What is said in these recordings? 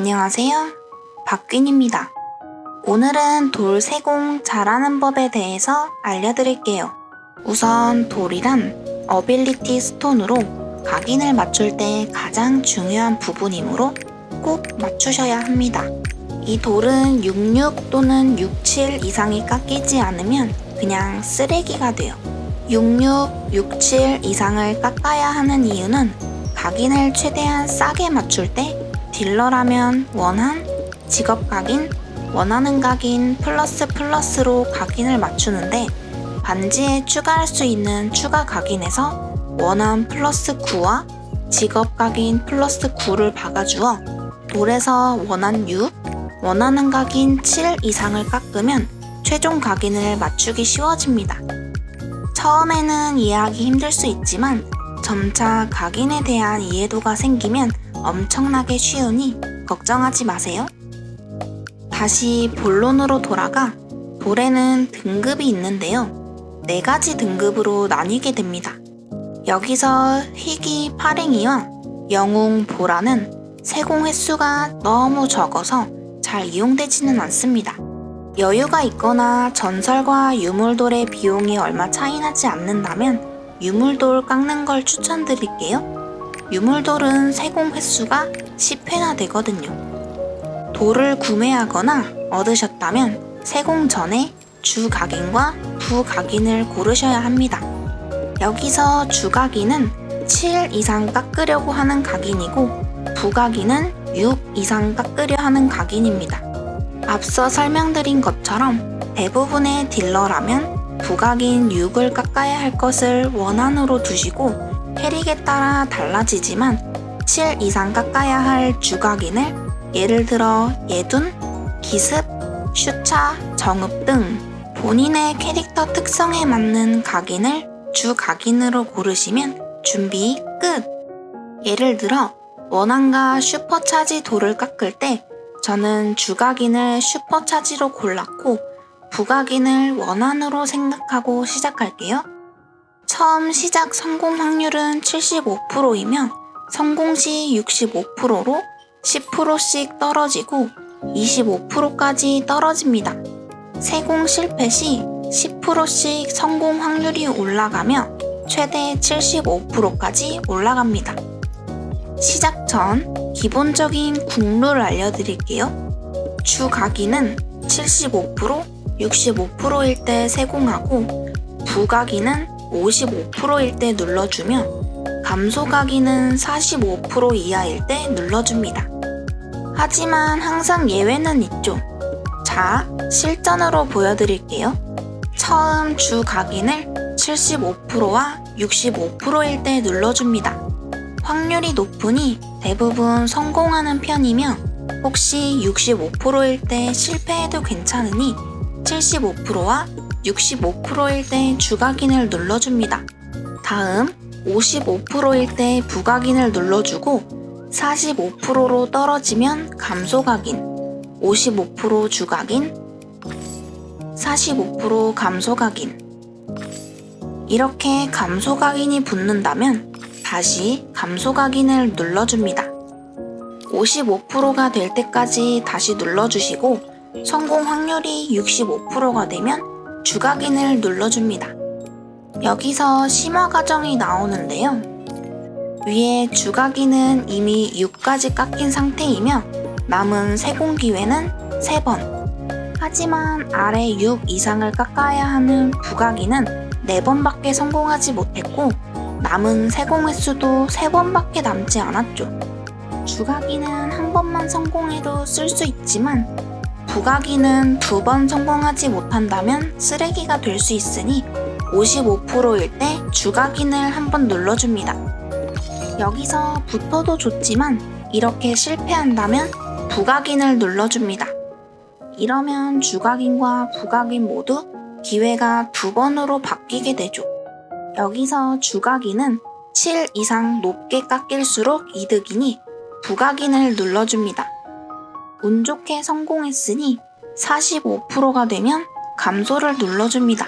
안녕하세요. 박균입니다. 오늘은 돌 세공 잘하는 법에 대해서 알려드릴게요. 우선 돌이란 어빌리티 스톤으로 각인을 맞출 때 가장 중요한 부분이므로 꼭 맞추셔야 합니다. 이 돌은 66 또는 67 이상이 깎이지 않으면 그냥 쓰레기가 돼요. 66, 67 이상을 깎아야 하는 이유는 각인을 최대한 싸게 맞출 때 딜러라면 원한, 직업 각인, 원하는 각인 플러스 플러스로 각인을 맞추는데 반지에 추가할 수 있는 추가 각인에서 원한 플러스 9와 직업 각인 플러스 9를 박아주어 돌에서 원한 6, 원하는 각인 7 이상을 깎으면 최종 각인을 맞추기 쉬워집니다. 처음에는 이해하기 힘들 수 있지만 점차 각인에 대한 이해도가 생기면 엄청나게 쉬우니 걱정하지 마세요. 다시 본론으로 돌아가 돌에는 등급이 있는데요. 네 가지 등급으로 나뉘게 됩니다. 여기서 희귀 파랭이와 영웅 보라는 세공 횟수가 너무 적어서 잘 이용되지는 않습니다. 여유가 있거나 전설과 유물돌의 비용이 얼마 차이 나지 않는다면 유물돌 깎는 걸 추천드릴게요. 유물돌은 세공 횟수가 10회나 되거든요. 돌을 구매하거나 얻으셨다면 세공 전에 주 각인과 부 각인을 고르셔야 합니다. 여기서 주 각인은 7 이상 깎으려고 하는 각인이고 부 각인은 6 이상 깎으려 하는 각인입니다. 앞서 설명드린 것처럼 대부분의 딜러라면 부각인 6을 깎아야 할 것을 원안으로 두시고 캐릭에 따라 달라지지만 7 이상 깎아야 할 주각인을 예를 들어 예둔, 기습, 슈차, 정읍 등 본인의 캐릭터 특성에 맞는 각인을 주각인으로 고르시면 준비 끝! 예를 들어 원한과 슈퍼차지 돌을 깎을 때 저는 주각인을 슈퍼차지로 골랐고 부각인을 원한으로 생각하고 시작할게요. 처음 시작 성공 확률은 75%이며 성공 시 65%로 10%씩 떨어지고 25%까지 떨어집니다. 세공 실패 시 10%씩 성공 확률이 올라가며 최대 75%까지 올라갑니다. 시작 전 기본적인 국룰 알려드릴게요. 주 각인은 75%, 65%일 때 세공하고 부각인은 55%일 때 눌러주며 감소 각인은 45% 이하일 때 눌러줍니다. 하지만 항상 예외는 있죠. 자, 실전으로 보여드릴게요. 처음 주 각인을 75%와 65%일 때 눌러줍니다. 확률이 높으니 대부분 성공하는 편이며 혹시 65%일 때 실패해도 괜찮으니 75%와 65%일 때 주각인을 눌러줍니다. 다음 55%일 때 부각인을 눌러주고 45%로 떨어지면 감소각인, 55% 주각인, 45% 감소각인. 이렇게 감소각인이 붙는다면 다시 감소각인을 눌러줍니다. 55%가 될 때까지 다시 눌러주시고 성공 확률이 65%가 되면 주각인을 눌러줍니다. 여기서 심화 과정이 나오는데요. 위에 주각인은 이미 6까지 깎인 상태이며 남은 세공 기회는 3번. 하지만 아래 6 이상을 깎아야 하는 부각인은 4번밖에 성공하지 못했고 남은 세공 횟수도 3번밖에 남지 않았죠. 주각인은 한 번만 성공해도 쓸 수 있지만 부각인은 두번 성공하지 못한다면 쓰레기가 될 수 있으니 55%일 때 주각인을 한번 눌러줍니다. 여기서 붙어도 좋지만 이렇게 실패한다면 부각인을 눌러줍니다. 이러면 주각인과 부각인 모두 기회가 두 번으로 바뀌게 되죠. 여기서 주각인은 7 이상 높게 깎일수록 이득이니 부각인을 눌러줍니다. 운 좋게 성공했으니 45%가 되면 감소를 눌러줍니다.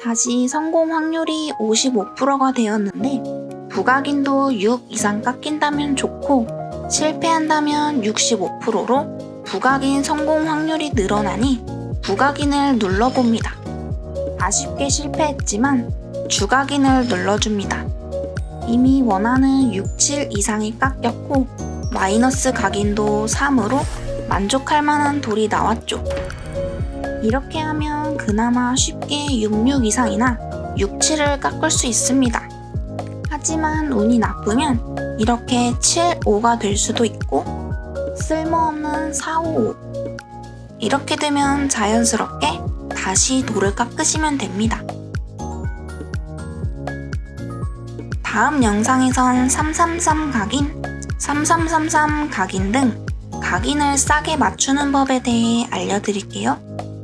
다시 성공 확률이 55%가 되었는데 부각인도 6 이상 깎인다면 좋고 실패한다면 65%로 부각인 성공 확률이 늘어나니 부각인을 눌러봅니다. 아쉽게 실패했지만 주각인을 눌러줍니다. 이미 원하는 6, 7 이상이 깎였고 마이너스 각인도 3으로 만족할 만한 돌이 나왔죠. 이렇게 하면 그나마 쉽게 6, 6 이상이나 6, 7을 깎을 수 있습니다. 하지만 운이 나쁘면 이렇게 7, 5가 될 수도 있고 쓸모없는 4, 5, 5 이렇게 되면 자연스럽게 다시 돌을 깎으시면 됩니다. 다음 영상에선 333 각인, 3333 각인 등 각인을 싸게 맞추는 법에 대해 알려드릴게요.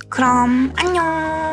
그럼 안녕!